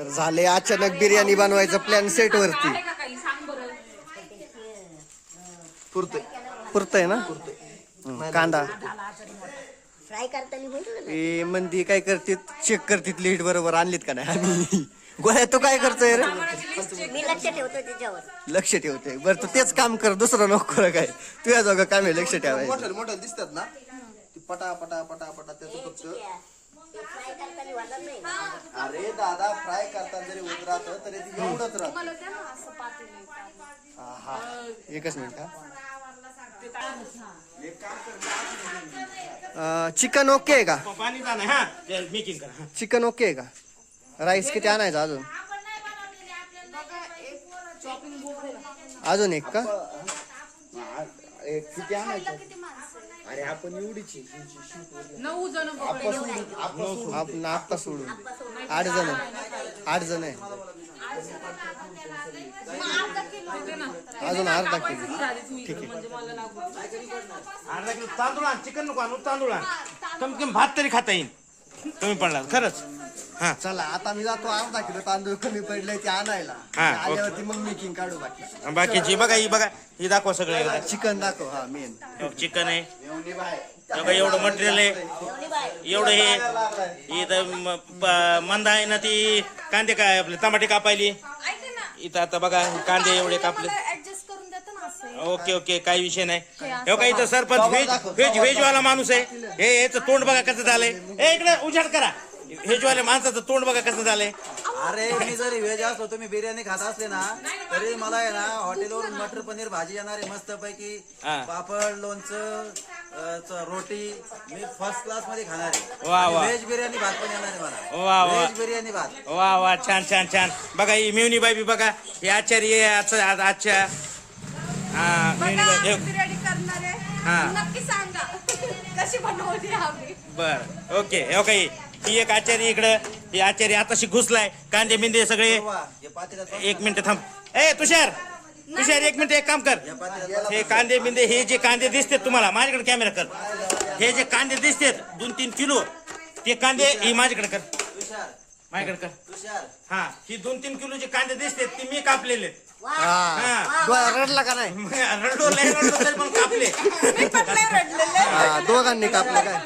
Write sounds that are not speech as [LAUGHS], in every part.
तर झाले अचानक बिर्याणी बनवायचा प्लॅन सेट वरती. आहे बरं पुरतोय. पुरतय ना? कांदा. फ्राय करताना होईल ना ए मंदी काय करते? चेक करते लीड बरोबर आणलीत का नाही आम्ही? गोळ्या तू काय करतोय रे? मी लक्ष ठेवतो त्याच्यावर लक्ष ठेवते बरं तू तेच काम कर दुसरं नको काय. तुझ्या जागा काम आहे लक्ष ठेवायचं. मोठं मोठं दिसतात ना? पटा पटा पटा पटा त्याचं फक्त अरे दादा फ्राय करतात जरी होत राहतं तरी ती एवढंच राहत. हा एकच मिनिट चिकन ओके आहे का? पाणी जाणं हा. मेकिंग करा चिकन ओके आहे का? राईस किती आणायचं अजून? अजून एक का? किती आणायचं? अरे आपण एवढीच नऊ जण आपण आत्ता सोडून. आठ जण आठ जण आहे अजून अर्धा किलो. ठीक आहे. म्हणजे मला लागू. अर्धा किलो. तांदूळ आण चिकन नको आणू तांदूळ आण. कमी कमी भात तरी खाता येईल कमी पडला खरंच. हा. चला आता मी जातो अर्धा किलो तांदूळ कमी पडले ते आणायला. हा, आल्यावरती मग मेकिंग काढू बाकी. बाकीची बघा ही बघा ही दाखवा सगळं. चिकन दाखव हा मेन चिकन आहे. बघा एवढं मटेरियल आहे. एवढं हे इथं म- प- मंदा आहे ना ती कांदे काय आपले टमाटे कापायली. ऐका ना. इथं आता बघा हे कांदे एवढे कापले ऍडजस्ट करून देता ना असं ओके ओके काही विषय नाही. हे बघा इथं सरपंच व्हेज व्हेज व्हेजवाला माणूस आहे. हे याचं तोंड बघा कसं झालंय. ए इकडे उजाड करा. व्हेजवाल्या माणसाचं तोंड बघा कसं झालंय. अरे मी जरी व्हेज असलो तुम्ही बिर्याणी खात असले ना तरी मला आहे ना हॉटेलवरून मटर पनीर भाजी येणार आहे मस्त पैकी हा. पापड लोणचं अ, च- रोटी मी फर्स्ट क्लासमध्ये खाणार वा, आहे वा. व्हेज बिर्याणी भात पण येणार आहे मला. वा, वा. व्हेज बिर्याणी भात. वा वा छान छान छान. बघा ही मिवनी बाई बघा ही आचार्य आहे आजचं- आज- आजच्या हा बाई. हे- बिर्याणी करणार. हा. आहे नक्की सांगा. कशी बनवली आम्ही? बर ओके हे काही ही एक आचार्य इकडं ही आचार्य आताशी घुसलाय. कांदे बिंदे सगळे. एक मिनिट थांब. ए तुषार तुषार एक मिनिट एक काम कर. हे कांदे बिंदे हे जे कांदे दिसतात तुम्हाला माझ्याकडे कॅमेरा कर. हे जे कांदे दिसतात दोन तीन किलो ते कांदे ही माझ्याकडे कर. तुषार माझ्याकडे कर. तुषार हा ही दोन तीन किलो जे कांदे दिसतात ते मी कापलेले हा. रडला का नाही? [LAUGHS] रडलो लय रडलो तरी पण कापले. हा, दोघांनी कापलं काय?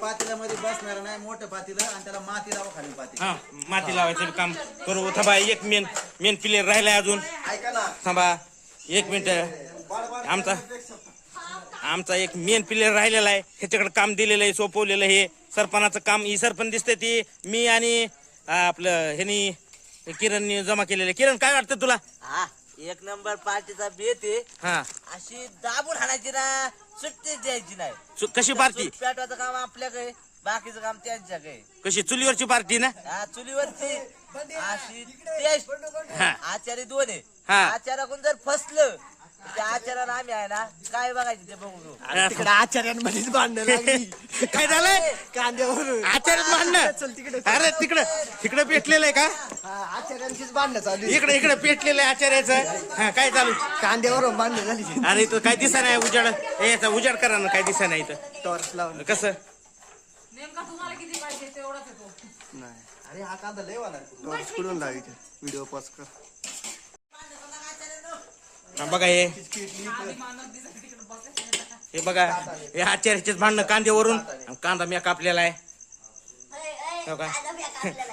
पातेल्यामध्ये बसणार नाही मोठं पातेलं आणि त्याला माती लावा खाली पातेलं हा माती लावायचं काम करू. थांबा एक मेन मेन प्लेअर राहिलाय अजून. ऐका ना. थांबा एक मिनिट आमचा आमचा एक मेन प्लेअर राहिलेला आहे. ह्याच्याकडे काम दिलेलं आहे सोपवलेलं आहे. सरपणाचं काम ही सरपण दिसतंय ती. मी आणि आ, आपलं ह्यानी किरणनी जमा केलेलं आहे. किरण काय वाटतं तुला? हा एक नंबर पार्टीचा बेत आहे. हा. अशी दाबून हाणायची ना. सुट्टीच द्यायची नाही. सु- कशी पार्टी? सूट पेटवायचं काम आपल्याकडे बाकीचं काम त्यांच्याकडे. कशी चुलीवरची पार्टी ना? हा चुलीवरती अशी टेस्ट हा. आचारी दोन आहे. हा. आचाराकडून जर फसलं त्या आचाराला आम्ही आहे ना काय बघायचं ते बघू घेऊ. तिकडे आचार्यांमध्येच भांडणं लागली. काय झालंय? कांद्यावरून. आचार्य चल भांडणं तिकडे अरे तिकडं तिकडं पेटलेलं आहे का? हा, आचार्यांचीच भांडणं चालू आहे. इकडे इकडे पेटलेलं आहे आचार्याचं. हा काय चालू कांद्यावरून भांडणं झाली. अरे इथं काय दिसा नाही उजाड? ए याचा उजाड करा ना काय दिसा नाही इथं. टॉर्च लावून. कसं? नेमका तुम्हाला किती पाहिजे तेवढाच येतो नाही. अरे हा कांदा लय वाला टॉर्च कुठून लावायचे? व्हिडिओ पॉज कर. बघा हे. हे बघा हे आचार्याचेच भांडणं कांद्यावरून कांदा मी कापलेला आहे. हो?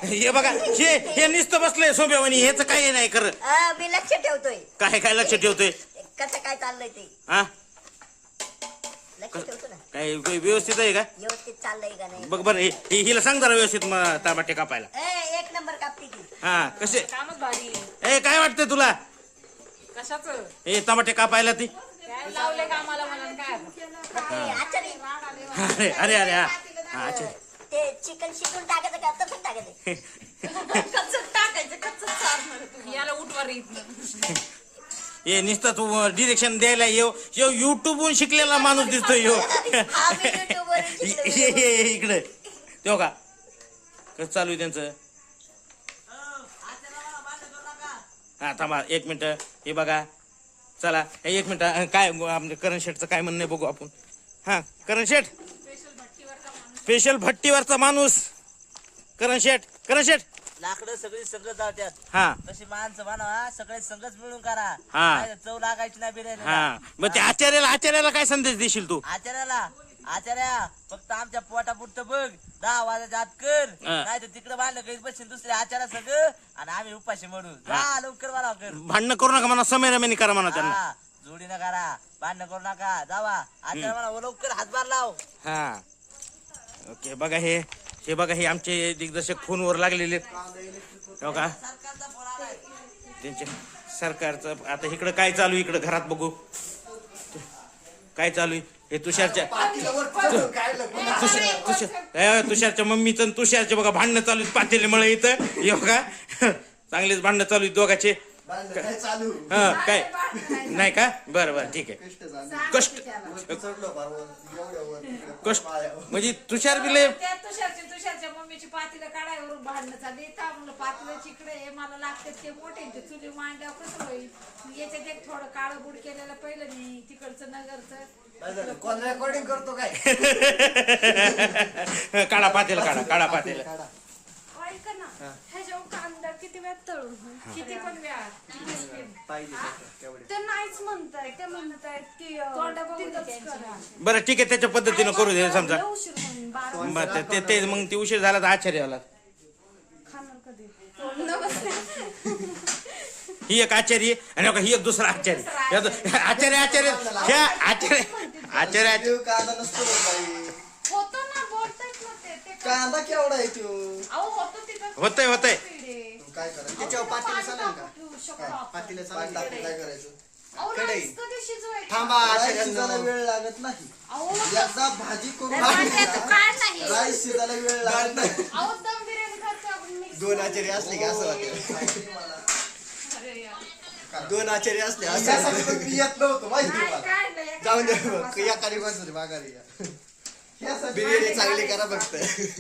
हे बघा हे हे नुसतं बसलंय सोम्यावानी. ह्याच काही नाही कर हा, मी लक्ष ठेवतोय. काय काय लक्ष ठेवतोय? कसं काय चाललंय ते? हा? काय व्यवस्थित आहे का? व्यवस्थित चाललंय का नाही? बघ बरं हे- हे- हिला सांग जरा व्यवस्थित म- टमाटे कापायला. ए, एक नंबर कापते हा कसे? कामच भारी आहे. ए काय वाटतंय तुला? कशाच? हे टमाटे कापायला ती? काय लावले मला काय? ते आचारी. अरे अरे अरे हा. हा अच्छा ते चिकन शिकून टाकायचं का? चालणार तुम्ही. याला उठवा रे इथनं. हे नुसतं तू डिरेक्शन द्यायला येऊ. यो युट्यूबवरून शिकलेला माणूस दिसतोय यो. आम्ही YouTube वरून [LAUGHS] शिकलो. ये- ये- ये इकडे. तेव्हा का? कसं चालू आहे त्यांचं? हा थांबा एक मिनिट. हे बघा. चला हे एक मिनिट. काय आपलं करण शेठचं काय म्हणणं आहे बघू आपण. हा करण शेठ. स्पेशल भट्टीवरचा माणूस. करण शेठ करण शेठ. लाकडं सगळी संगत हा. तशी माणसं म्हणा सगळे संगच मिळून करा. हा. नाहीतर चव लागायची नाही बिर्याणी हा. मग त्या आचार्याला आचार्याला काय संदेश देशील तू? आचार्याला? आचार्या फक्त आमच्या पोटापुरतं बघ. दहा वाजाच्या आत कर. हा. नाही तर तिकडे बांधलं काही बसेल दुसरे आचार्या सगळं आणि आम्ही उपाशी म्हणू जा लवकर मला कर. भांडणं करू नका म्हणा समय रमेनी करा म्हणा त्यांना. हा जोडीनं करा भांडण करू नका. जावा. आचार्य मला "ओ, लवकर हातभार लाव. हा. ओके बघा हे. हे बघा हे आमचे दिग्दर्शक फोनवर लागलेले आहेत. हो का? सरकारचा फोन आलाय. त्यांचे सरकारचं आता इकडं काय चालू आहे? इकडं घरात बघू. काय चालू आहे? हे तुषारच्या तुषार तुषार ए, तुषारच्या मम्मीचं तुषारचे बघा भांडणं चालू आहेत पातेले मळे इथं. हे बघा. चांगलेच भांडणं चालू आहेत दोघाचे. भांडण काय चालू? हा काय? नाही का? बरं बरं ठीक आहे. कष्ट कष्ट. म्हणजे तुषार बिले तुषारच्या मम्मीची पातीला काढायवरून भांडणं चालली. पातीला चिकडे मला लागते ते मोठे चुली कसं होईल? याच्यात एक थोडं काळं बुड केलेलं पहिलं नाही. तिकडचं नगरचं. कोण रेकॉर्डिंग करतो काय? [LAUGHS] काढा पातेल काढा काढा पातेल ऐका ना कांदा किती वेळ तळून किती पण वेळा. ते नाहीच म्हणताय ते म्हणतायत की. बरं ठीक आहे त्याच्या पद्धतीनं करू दे समजा. बारा ते- मग ते उशीर झाला तर आश्चर्य आला खाणार कधी? ही एक आचार्य आणि बघा ही एक दुसरा आचार्य या दो- आचार्य. आचार्य ह्या आचार्य आचार्य कांदा नसतो रे बाई. होतं ना बोलतायत ना ते ते कांदा केवढा आहे तो? अहो होतं तिथं. होतंय होतंय. काय करायचं? त्याच्यावर पातेलं पाणी चालेल टाकून का ठेवू शकतो काय? आपण. पातेलं चालेल टाकून काय करायचं? अहो कढई. राईस कधी शिजवायचं? थांबा राईस आचार्यांनो. शिजायला वेळ लागत नाही. अहो एकदा भाजी करून भांड्यात काय नाही. राईस शिजायला वेळ लागत नाही. अहो दम बिर्याणी करतो आपण मिक्स दोन आचार्य असले की? असं वाटतं. अरे यार. दोन आचार्य असले असं यासाठी वाटतं. पण मी येत नव्हतो माहिती काय मला काय नाही, एका जाऊन हातावर दे बसा. एखादी कोणतरी माघारी या. यासाठी बिर्याणी चांगली करा फक्त.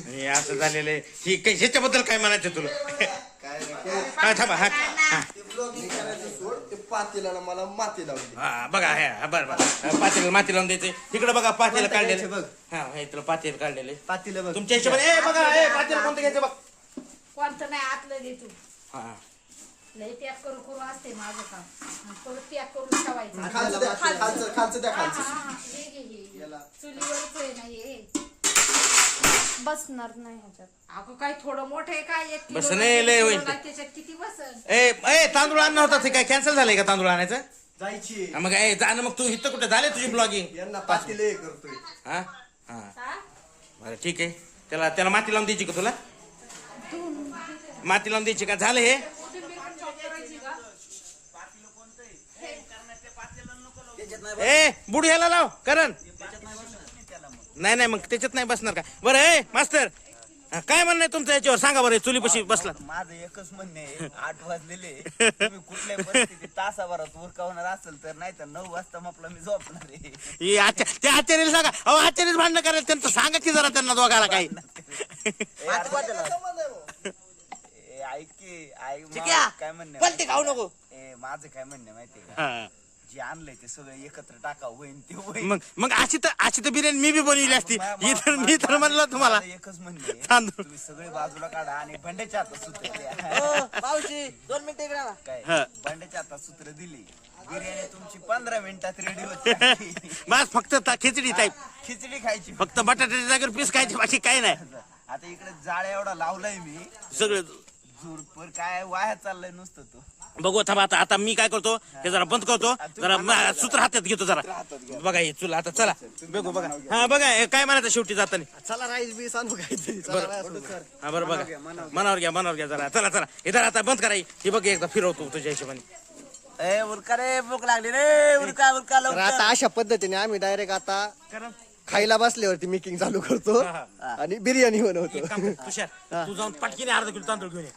हे असं झालेलं आहे. ही काही ह्याच्याबद्दल काय म्हणायचं तुला? काय नाही. हा थांबा हा हा. ते ब्लॉगिंग करायचं सोड ते पातेला मला माती लावून दे. हा बघा हे हा, बरं बरं. पातेला माती लावून द्यायचे. तिकडे बघा पातेला कोणतं काढलेले. घ्यायचं हा हे इथलं पातेल काढलेले पातीला बघ. तुमच्या हिशोबाने ए बघा ए पातेल कोणतं घ्यायचं बघ? कोणतं नाही आतलं दे तू. हा. लई पॅक करू करू असते माझं काम. आणि परत पॅक करून ठेवायचं. खालचं द्या खालचं. खालचं द्या हा, हा, खालचं हा. हे घे, हे. घे. याला. चुलीवरच आहे ना हे. बसणार नाही ह्याच्यात. अगं काय थोडं मोठं आहे काय? एक किलो एक लय किलो होईल. त्याच्यात किती बसन? ए ए तांदूळ आणणं होता ते काय? कॅन्सल झालंय का तांदूळ आणायचं? जायची. हा, मग ए जाणं मग तू इथं कुठे? झाले तुझी ब्लॉगिंग यांना पातेले करतोय. हा? हा. हा? बरं ठीक आहे. त्याला त्याला माती लावून द्यायची का तुला? माती लावून द्यायची का? झालं हे कोथिंबीर पण chop करायची का ए बुड ह्याला लाव करण. नाही नाही मग त्याच्यात नाही बसणार का? बरं ए मास्तर. हा, काय म्हणणं आहे तुमचं याच्यावर? सांगा बरं चुलीपाशी बसला माझं एकच म्हणणे आहे, आठ वाजलेले तुम्ही कुठल्या परिस्थितीत तासाभरात उरकावणार असेल तर नाही तर नऊ वाजता म्हटलं मी झोपणार आहे. हे आचा- त्या आचार्याला सांगा. अहो आचार्यच भांडणं करायला त्यांचं सांगा की जरा त्यांना दोघाला काही. ए. ए, ऐक की ऐक काय म्हणणे पलटी खाऊ नको. ए माझं काय म्हणणे माहितीये का? हा. जे आणलंय ते सगळं एकत्र टाका होईन ते होईन. मग मग अशी तर अशी तर बिर्याणी मी बी बनवली असती. मा- ही मा- तर मी तर म्हणलं तुम्हाला. एकच म्हणणे आहे, तांदूळ. तुम्ही सगळे बाजूला काढा आणि भंड्याच्या हातात सूत्र द्या. मावशी दोन मिनिटं इकडे आला. काय? हा. भंड्याच्या हातात सूत्र दिली. बिर्याणी तुमची पंधरा मिनिटात रेडी होती [LAUGHS] बस फक्त ता- खिचडी टाईप खिचडी खायची फक्त. बटाट्याच्या जागेवर पीस खायची बाकी काही नाही. आता इकडे जाळ्या एवढा लावलाय मी. सगळं झुरपर काय वाया चाललंय नुसतं तो. बघू थांबा आता आता मी काय करतो हे जरा बंद करतो जरा म- सूत्र हातात घेतो जरा. बघा हे चुला आता चला. बघू बघा. हा बघा हे काय म्हणायचं शेवटी जाताना? चला राईस बीस आणू काहीतरी चला राईस आणू. हा बरं बघा. मनावर घ्या मनावर घ्या जरा. चला चला. इधर आता बंद करा हे. बघ एकदा फिरवतो तुझ्या हिशोबाने. ए उरका रे भूक लागली रे. उरका उरका तर आता लवकर. अशा पद्धतीने आम्ही डायरेक्ट आता खायला बसल्यावरती मेकिंग चालू करतो. आणि बिर्याणी बनवतो. एक काम कर, तुषार तू जाऊन पटकीने अर्धा किलो तांदूळ घेऊन ये.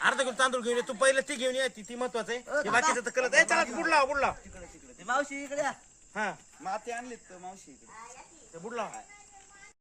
अर्धा किलो तांदूळ घेऊन ये. तू पहिलं ती घेऊन ये. ती ती महत्वाचं आहे. हे बाकीचं तर कळत ए चला बुडला बुडला. मावशी इकडे. हा. माती आणलीत तर मावशी इकडे. ते बुडला.